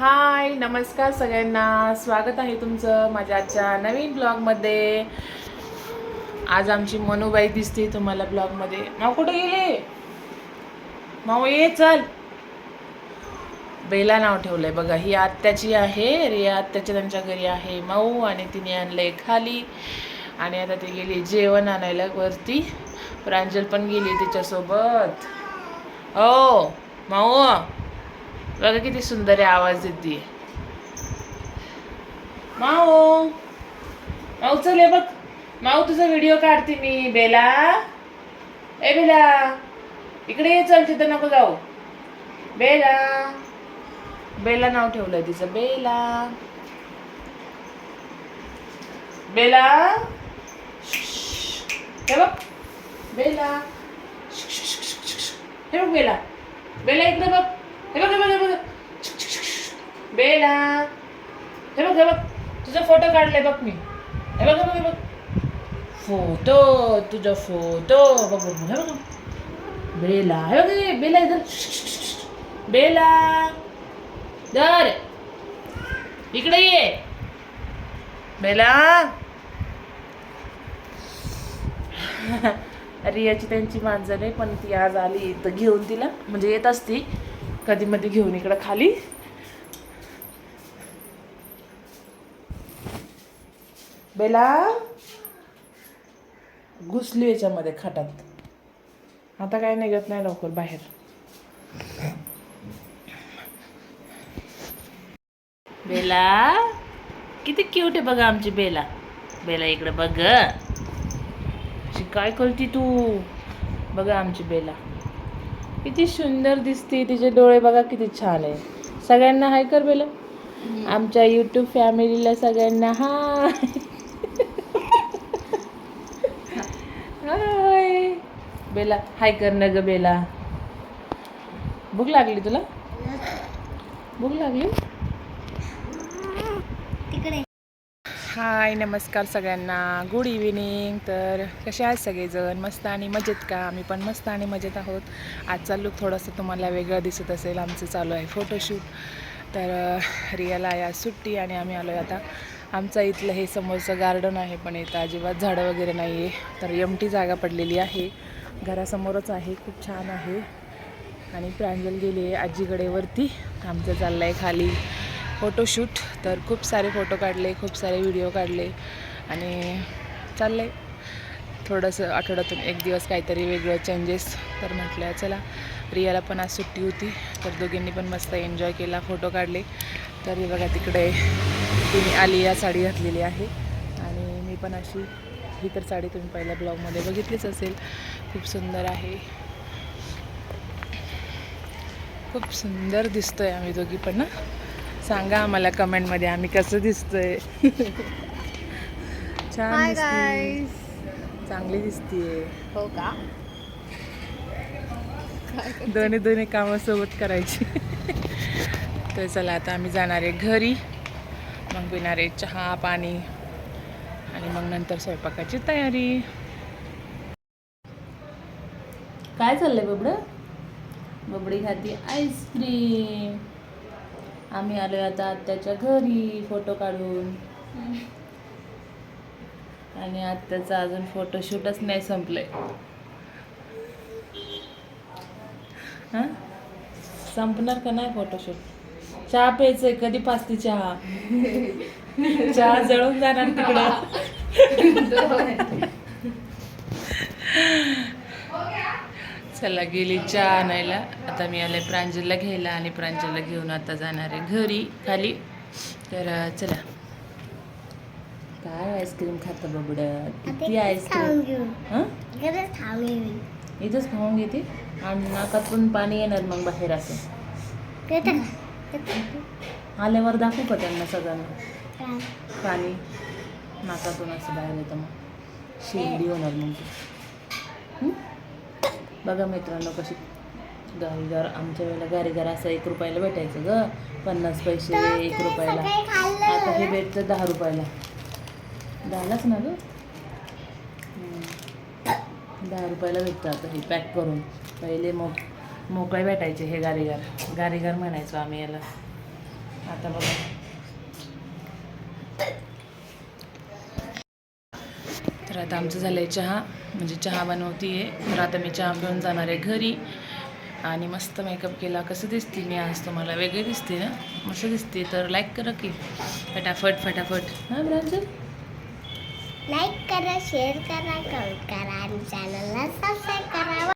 हाय नमस्कार सगळ्यांना. स्वागत आहे तुमचं माझ्या आजच्या नवीन ब्लॉगमध्ये. आज आमची मनुबाई दिसते तुम्हाला ब्लॉगमध्ये. माऊ कुठे गेले? माऊ ये चल. बेला नाव ठेवलंय बघा. ही आत्याची आहे रिया आत्याच्या त्यांच्या घरी आहे. माऊ आणि तिने आणलंय खाली. आणि आता ती गेली जेवण आणायला वरती. प्रांजल पण गेली तिच्यासोबत. हो माऊ. बघा किती सुंदर आहे आवाज देते माऊ माऊ चल बघ. माऊ तुझा व्हिडिओ काढते मी बेला. ए बेला. इकडे ये चल तिथं नको जाऊ. बेला. बेला नाव ठेवलंय तिचं. बेला. बेला. हे बघ. बेला. हे बघ बेला. बेला इकडे बघ. हे बघ हे बघ हे बघ. बेला. हे बघ हे बघ. तुझा फोटो काढलाय बघ मी. हे बघ हे बघ हे बघ. फोटो तुझा फोटो. बघ बघ हे बघ. बेला. हे बघ बेला इधर बेला. दर इकडे ये. बेला. रियाची त्यांची मांजर आहे पण ती आज आली तर घेऊन तिला. म्हणजे येत असती. कधी मध्ये घेऊन इकडं खाली. बेला घुसली याच्यामध्ये खाटात. आता काय निघत नाही लवकर बाहेर. बेला किती क्यूट आहे बघा आमची बेला. बेला इकडे बघ. अशी काय करती तू? बघा आमची बेला. किती सुंदर दिसते तिचे डोळे बघा किती छान आहे. सगळ्यांना हाय कर बेला. आमच्या यूट्यूब फॅमिलीला सगळ्यांना हाय. बेला हाय कर ना ग बेला. भूक लागली तुला? भूक लागली तिकडे हाय नमस्कार सगळ्यांना. गुड इव्हिनिंग तर कसे आहेत सगळेजण? मस्त आणि मजेत का? आम्ही पण मस्त आणि मजेत आहोत. आजचा लुक थोडंसं तुम्हाला वेगळं दिसत असेल. आमचं चालू आहे फोटोशूट तर रियल रियाला आहे आज सुट्टी आणि आम्ही आलो आहे आता. आमचं इथलं हे समोरचं गार्डन आहे पण इथं अजिबात झाडं वगैरे नाही आहे तर एमटी जागा पडलेली आहे. घरासमोरच आहे. खूप छान आहे. आणि प्रांजल गेली आहे आजीकडे वरती. आमचं चाललं आहे खाली. फोटोशूट तर खूप सारे फोटो काढले खूप सारे व्हिडिओ काढले. आणि चाललं आहे थोडंसं आठवड्यातून एक दिवस काहीतरी वेगळं चेंजेस तर म्हटलं चला रियाला पण आज सुट्टी होती. तर दोघींनी पण मस्त एन्जॉय केला फोटो काढले. तर हे बघा तिकडे तिने आलिया साडी घातलेली आहे. आणि मी पण अशी ही तर साडी तुम्ही पहिल्या ब्लॉगमध्ये बघितलीच असेल. खूप सुंदर आहे. खूप सुंदर दिसतोय आम्ही दोघी पण ना सांगा आम्हाला कमेंटमध्ये आम्ही कसं दिसतोय. छान दिसते चांगली दिसतीये. हो का? दोन्ही दोन्ही कामं सोबत करायची. तर चला आता आम्ही जाणार आहे घरी. मग पिणार आहे चहा पाणी आणि मग नंतर स्वयंपाकाची तयारी. काय चाललंय बबडं? बबडी खाती आईस्क्रीम आम्ही आलोय आता आत्याच्या घरी फोटो काढून. आणि आत्याचा अजून फोटोशूटच नाही संपलंय. हां? संपणार का नाही फोटोशूट चहा प्यायचंय कधी पाचती चहा? चहा जळून जाणार तिकडं. चला गेली चहा आणायला. आता मी आले प्रांजलला घ्यायला आणि प्रांजलला घेऊन आता जाणार आहे घरी खाली. तर चला. काय आईस्क्रीम खातं बबड किती आईस्क्रीम? इथंच खाऊन घेते. आणि नाकातून पाणी येणार मग बाहेर असं. आल्यावर दाखवू का त्यांना सगळ्यांना? पाणी. नाकातून असं बाहेर येतं मग. शेंडी होणार मग. हं? बघा मित्रांनो कशी गारीगार आमच्या वेळेला गारीगार असं एक रुपयाला भेटायचं ग. पन्नास पैसे एक रुपयाला. आता हे भेटतं दहा रुपयाला. दहालाच ना ग. दहा रुपयाला भेटतं आता हे पॅक करून. पहिले मग मोकळे भेटायचे हे गारीगार. गारीगार म्हणायचो आम्ही याला. आता बघा. आता आमचं झालं आहे चहा. म्हणजे चहा बनवती आहे तर आता मी चहा पिऊन जाणार आहे घरी. आणि मस्त मेकअप केला. कसं दिसते मी आज तुम्हाला? वेगळी दिसते ना? मस्त दिसते. तर लाईक करा की. फटाफट फटाफट. हां ब्रांजल लाईक करा शेअर करा कमेंट करा आणि चॅनलला सबस्क्राईब करा.